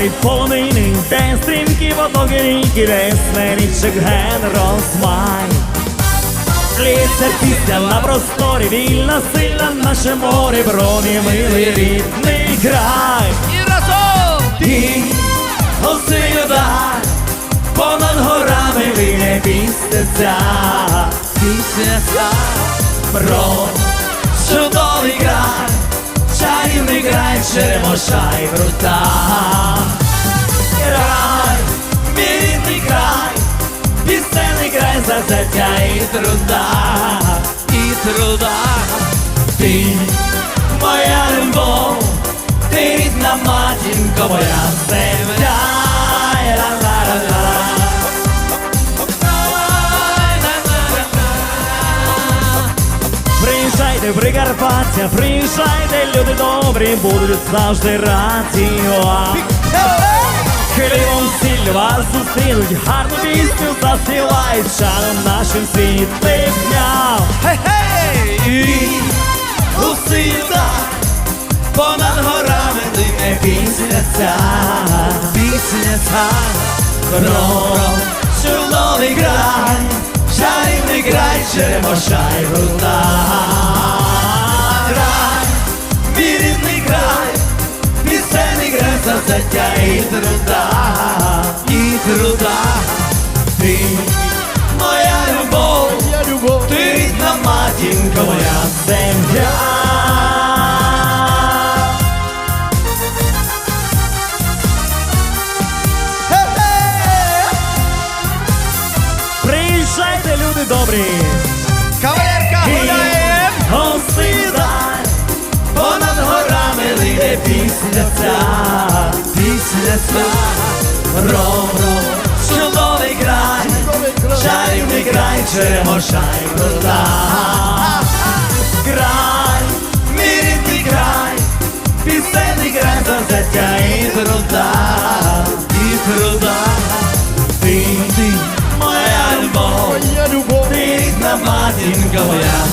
говорить полонини, де стрімкі потоки ріки, де смерічок ген розмай. Лється пісня на просторі, вільна, сильна наше море, броні, милий рідний край. І разом! Ти осилю дай, понад горами вине пісня ця, Пісня ця про чудовий край, чарівний край, черемоша і крута. Зазаття і труда. і труда. Ти моя любов, ти рідна матінко, моя земля. Приїжджайте Прикарпаття, приїжджайте, люди добрі, будуть завжди раді вас зустрінуть, гарну пісню заспівають, шаном нашим світлим дням. Хей-хей! І усіда понад горами дине пісня ця, Пісня ця про чудовий край, чарівний край, черемоша й груда. Край, мій рідний край, пісенний край, зацаття і труда, рідна матінка, моя земля. Приїжджайте, люди добрі, Кавалерка гуляє! Осидай, понад горами лине пісня ця, Пісня ця. Про чудовий край, чарівний край, черемоша Ти, моя любов, моя любов. ти рідна матінка моя